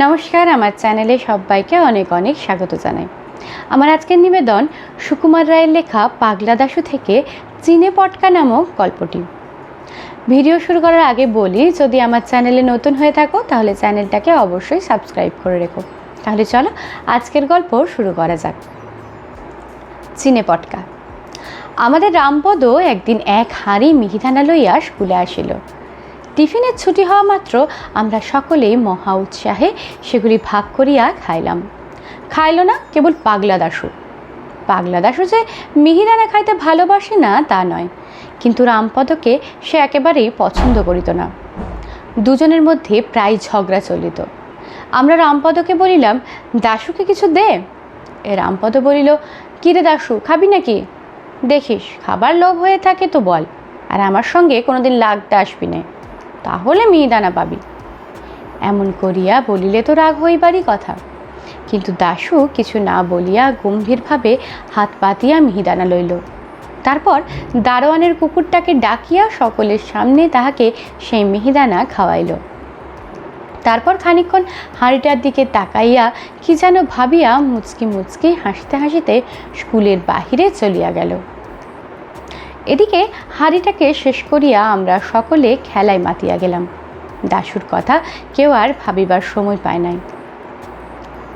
নমস্কার, আমার চ্যানেলে সবাইকে অনেক অনেক স্বাগত জানাই। আমার আজকের নিবেদন সুকুমার রায়ের লেখা পাগলা দাশু থেকে চিনে পটকা নামক গল্পটি। ভিডিও শুরু করার আগে বলি, যদি আমার চ্যানেলে নতুন হয়ে থাকো, তাহলে চ্যানেলটাকে অবশ্যই সাবস্ক্রাইব করে রেখো। তাহলে চলো আজকের গল্প শুরু করা যাক। চিনে পটকা। আমাদের রামপদ একদিন এক হাঁড়ি মিহিদানা লইয়া স্কুলে আসিল। টিফিনের ছুটি হওয়া মাত্র আমরা সকলেই মহা উৎসাহে সেগুলি ভাগ করিয়া খাইলাম। খাইল না কেবল পাগলা দাসু পাগলা দাসু যে মিহিদানা খাইতে ভালোবাসে না, তা নয়। কিন্তু রামপদকে সে একেবারেই পছন্দ করিত না। দুজনের মধ্যে প্রায় ঝগড়া চলিত। আমরা রামপদকে বলিলাম, দাশুকে কিছু দে। এ রামপদ বলিল কিরে দাশু, খাবি নাকি? দেখিস, খাবার লোভ হয়ে থাকে তো বল, আর আমার সঙ্গে কোনোদিন লাগতে আসবি না। তাহলে মিহিদানা পাবি। এমন করিয়া বলিলে তো রাগ হইবারই কথা। কিন্তু দাশু কিছু না বলিয়া গম্ভীরভাবে হাত পাতিয়া মিহিদানা লইল। তারপর দারোয়ানের কুকুরটাকে ডাকিয়া সকলের সামনে তাহাকে সেই মিহিদানা খাওয়াইল। তারপর খানিকক্ষণ হাঁড়িটার দিকে তাকাইয়া কি যেন ভাবিয়া মুচকি মুচকি হাসিতে হাসিতে স্কুলের বাহিরে চলিয়া গেল। এদিকে হাঁড়িটাকে শেষ করিয়া আমরা সকলে খেলায় মাতিয়া গেলাম। দাশুর কথা কেউ আর ভাবিবার সময় পায় নাই।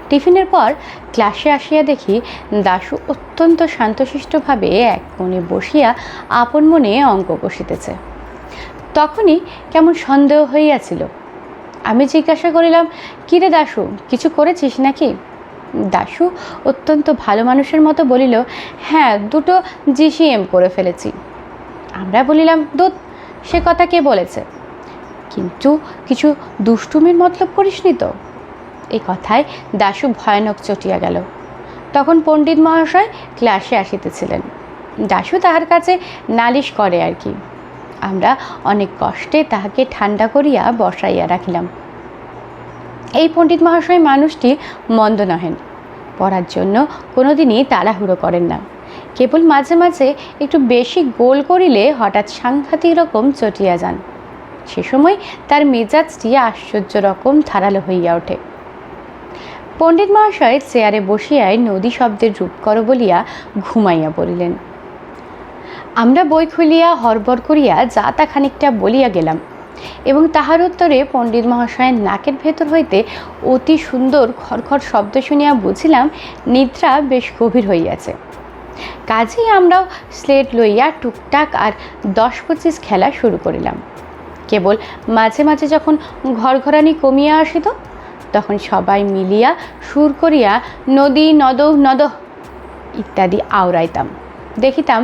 টিফিনের পর ক্লাসে আসিয়া দেখি দাশু অত্যন্ত শান্তশিষ্টভাবে এক কোণে বসিয়া আপন মনে অঙ্ক কষিতেছে তখনই কেমন সন্দেহ হইয়াছিল। আমি জিজ্ঞাসা করিলাম কিরে দাশু, কিছু করেছিস নাকি? দাশু অত্যন্ত ভালো মানুষের মতো বলিল হ্যাঁ দুটো জিসিএম করে ফেলেছি। আমরা বলিলাম, দুধ, সে কথা কে বলেছে? কিন্তু কিছু দুষ্টুমির মতলব করিসনি তো? এই কথায় দাশু ভয়ানক চটিয়া গেল। তখন পণ্ডিত মহাশয় ক্লাসে আসিতেছিলেন। দাশু তাহার কাছে নালিশ করে আর কি। আমরা অনেক কষ্টে তাহাকে ঠান্ডা করিয়া বসাইয়া রাখিলাম। এই পণ্ডিত মহাশয় মানুষটি মন্দ নহেন। পড়ার জন্য কোনোদিনই তাড়াহুড়ো করেন না। কেবল মাঝে মাঝে একটু বেশি গোল করিলে হঠাৎ সাংঘাতিক রকম চটিয়া যান। সে সময় তার মেজাজটি আশ্চর্য রকম ধারালো হইয়া ওঠে। পণ্ডিত মহাশয় চেয়ারে বসিয়ায় নদী শব্দের রূপ কর বলিয়া ঘুমাইয়া পড়িলেন। আমরা বই খুলিয়া হরবর করিয়া যা তা খানিকটা বলিয়া গেলাম। এবং তাহার উত্তরে পণ্ডিত মহাশয়ের নাকের ভেতর হইতে অতি সুন্দর খড়খড় শব্দ শুনিয়া বুঝিলাম, নিদ্রা বেশ গভীর হইয়াছে। কাজেই আমরাও স্লেট লইয়া টুকটাক আর দশ পঁচিশ খেলা শুরু করিলাম। কেবল মাঝে মাঝে যখন ঘরঘরানি কমিয়া আসিত, তখন সবাই মিলিয়া সুর করিয়া নদী, নদ নদ ইত্যাদি আওড়াইতাম। দেখিতাম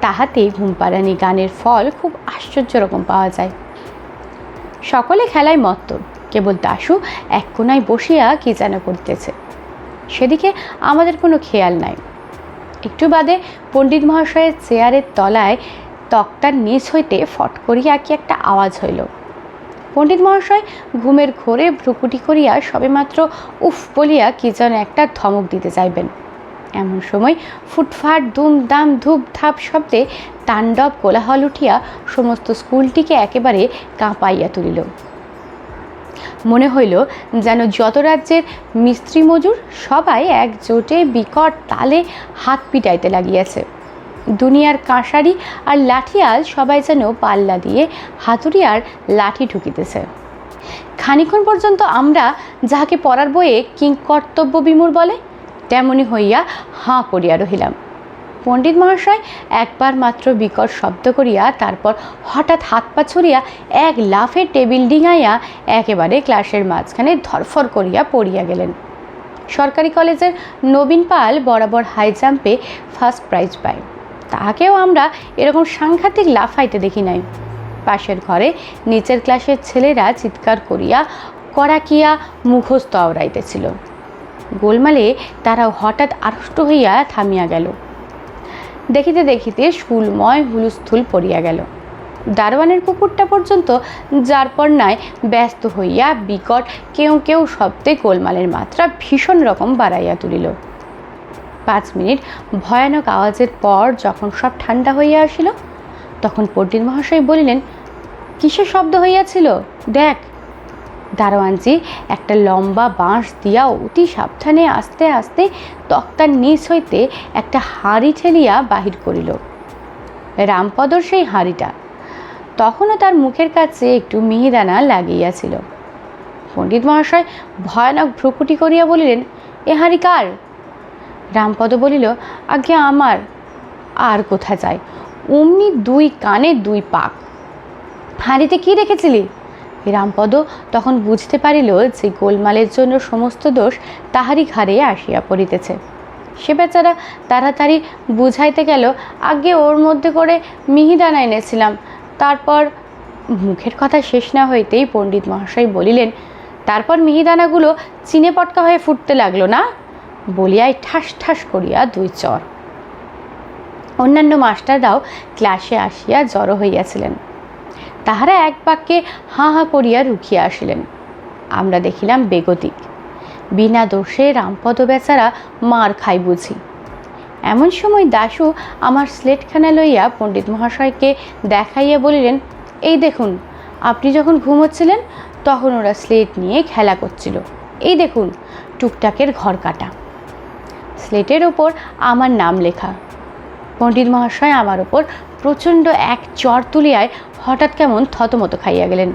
তাহাতে ঘুমপাড়ানি গানের ফল খুব আশ্চর্য রকম পাওয়া যায়। সকলে খেলায় মত্ত। কেবল দাশু এক কোনায় বসিয়া কি যেন করতেছে। সেদিকে আমাদের কোনো খেয়াল নাই। একটু বাদে পণ্ডিত মহাশয়ের চেয়ারের তলায় তক্তার নিচ হইতে ফট করিয়া কি একটা আওয়াজ হইল। পণ্ডিত মহাশয় ঘুমের ঘোরে ভ্রুকুটি করিয়া সবেমাত্র উফ বলিয়া কি যেন একটা ধমক দিতে চাইবেন। এমন সময় ফুটফাট দুম দাম ধূপ ধাপ শব্দে তাণ্ডব কোলাহল উঠিয়া সমস্ত স্কুলটিকে একেবারে কাঁপাইয়া তুলিল। মনে হইল যেন যত রাজ্যের মিস্ত্রি মজুর সবাই একজোটে বিকট তালে হাত পিটাইতে লাগিয়াছে। দুনিয়ার কাঁসারি আর লাঠিয়াল সবাই যেন পাল্লা দিয়ে হাতুড়ি আর লাঠি ঢুকিতেছে খানিক্ষণ পর্যন্ত আমরা যাহাকে পড়ার বইয়ে কিংকর্তব্য বিমূর বলে তেমনি হইয়া হাঁ করিয়া রহিলাম। পণ্ডিত মহাশয় একবার মাত্র বিকট শব্দ করিয়া তারপর হঠাৎ হাত পা ছড়িয়া এক লাফে টেবিল ডিঙাইয়া একেবারে ক্লাসের মাঝখানে ধরফর করিয়া পড়িয়া গেলেন। সরকারি কলেজের নবীন পাল বরাবর হাই জাম্পে ফার্স্ট প্রাইজ পায়। তাহাকেও আমরা এরকম সাংঘাতিক লাফাইতে দেখি নাই। পাশের ঘরে নিচের ক্লাসের ছেলেরা চিৎকার করিয়া কড়াকিয়া মুখস্থ আওড়াইতেছিল। গোলমালে তারা হঠাৎ আড়ষ্ট হইয়া থামিয়া গেল। দেখিতে দেখিতে স্কুলময় হুলুস্থুল পড়িয়া গেল। দারোয়ানের কুকুরটা পর্যন্ত যার পর নাই ব্যস্ত হইয়া বিকট কেউ কেউ শব্দে গোলমালের মাত্রা ভীষণ রকম বাড়াইয়া তুলিল। পাঁচ মিনিট ভয়ানক আওয়াজের পর যখন সব ঠান্ডা হইয়া আসিল, তখন পণ্ডিত মহাশয় বলিলেন, কিসের শব্দ হইয়াছিল? দেখ দারোয়ানজি একটা লম্বা বাঁশ দিয়া অতি সাবধানে আস্তে আস্তে তক্তার নিচ হইতে একটা হাঁড়ি ঠেলিয়া বাহির করিল। রামপদর সেই হাঁড়িটা। তখনও তার মুখের কাছে একটু মিহিদানা লাগিয়াছিল। পণ্ডিত মহাশয় ভয়ানক ভ্রুকুটি করিয়া বলিলেন, এ হাঁড়ি কার? রামপদ বলিল, আজ্ঞে আমার। আর কোথা যায়? অমনি দুই কানে দুই পাক। হাঁড়িতে কি রেখেছিলি? রামপদ তখন বুঝতে পারিল যে গোলমালের জন্য সমস্ত দোষ তাহারই ঘাড়ে আসিয়া পড়িতেছে। সে বেচারা তাড়াতাড়ি বুঝাইতে গেল, আগে ওর মধ্যে করে মিহিদানা এনেছিলাম। তারপর মুখের কথা শেষ না হইতেই পণ্ডিত মহাশয় বলিলেন, তারপর মিহিদানাগুলো চিনে পটকা হয়ে ফুটতে লাগল না? বলিয়াই ঠাস ঠাস করিয়া দুই চর। অন্যান্য মাস্টাররাও ক্লাসে আসিয়া জড়ো হইয়াছিলেন। তাহারা এক বাক্যে হাঁ হাঁ করিয়া রুখিয়া আসিলেন। আমরা দেখিলাম বেগতিক। বিনা দোষে রামপদ বেচারা মার খাই বুঝি। এমন সময় দাশু আমার স্লেটখানা লইয়া পণ্ডিত মহাশয়কে দেখাইয়া বলিলেন, এই দেখুন, আপনি যখন ঘুমোচ্ছিলেন, তখন ওরা স্লেট নিয়ে খেলা করছিল। এই দেখুন, টুকটাকের ঘর কাটা। স্লেটের ওপর আমার নাম লেখা। পণ্ডিত মহাশয় আমার ওপর প্রচণ্ড এক চর তুলিয়ায় হঠাৎ কেমন থতমত খাইয়া গেলেন।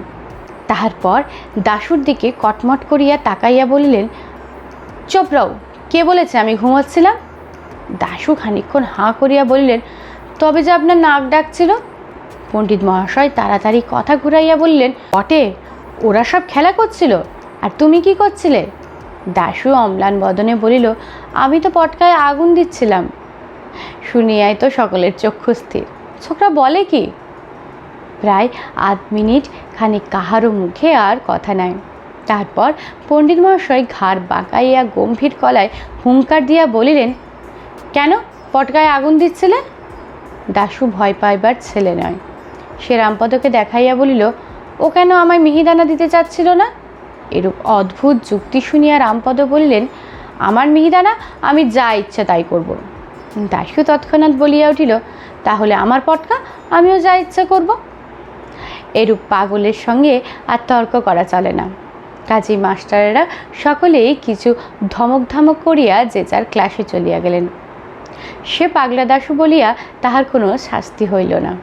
তাহার পর দাশুর দিকে কটমট করিয়া তাকাইয়া বলিলেন চোপড়াও কে বলেছে আমি ঘুমাচ্ছিলাম? দাশু খানিক্ষণ হাঁ করিয়া বলিলেন, তবে যে আপনার নাক ডাকছিল? পণ্ডিত মহাশয় তাড়াতাড়ি কথা ঘুরাইয়া বললেন, বটে, ওরা সব খেলা করছিল, আর তুমি কি করছিলে? দাশু অম্লান বদনে বলিল, আমি তো পটকায় আগুন দিচ্ছিলাম শুনিয়াই তো সকলের চক্ষু স্থির ছোকরা বলে কি? প্রায় আধ মিনিট খানিক কাহারও মুখে আর কথা নাই। তারপর পণ্ডিত মহাশয় ঘাড় বাঁকাইয়া গম্ভীর কলায় হুঙ্কার দিয়া বলিলেন, কেন? পটকায় আগুন দিচ্ছিলে? দাশু ভয় পাইবার ছেলে নয়। সে রামপদকে দেখাইয়া বলিল, ও কেন আমায় মিহিদানা দিতে চাচ্ছিল না? এরূপ অদ্ভুত যুক্তি শুনিয়া রামপদ বলিলেন, আমার মিহিদানা, আমি যা ইচ্ছা তাই করব। দাশু তৎক্ষণাৎ বলিয়া উঠিল, তাহলে আমার পটকা, আমিও যা ইচ্ছা করব। এরূপ পাগলের সঙ্গে আর তর্ক করা চলে না। কাজী মাস্টারেরা সকলেই কিছু ধমক ধমক করিয়া যে যার ক্লাসে চলিয়া গেলেন। সে পাগলা দাসু বলিয়া তাহার কোনো শাস্তি হইল না।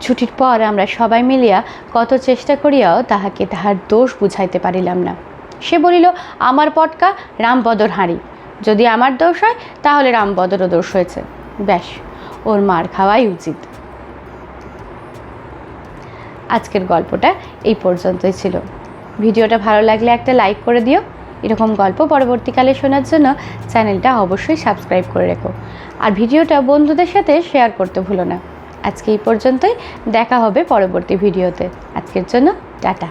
ছুটির পর আমরা সবাই মিলিয়া কত চেষ্টা করিয়াও তাহাকে তাহার দোষ বুঝাইতে পারিলাম না। সে বলিল, আমার পটকা রামপদর হাঁড়ি। যদি আমার দোষ হয়, তাহলে রামপদরও দোষ হয়েছে। ব্যাস, ওর মার খাওয়াই উচিত। আজকের গল্পটা এই পর্যন্তই ছিল। ভিডিওটা ভালো লাগলে একটা লাইক করে দিও। এরকম গল্প পরবর্তীকালে শোনার জন্য চ্যানেলটা অবশ্যই সাবস্ক্রাইব করে রেখো। আর ভিডিওটা বন্ধুদের সাথে শেয়ার করতে ভুলো না। আজকে এই পর্যন্তই। দেখা হবে পরবর্তী ভিডিওতে। আজকের জন্য টাটা।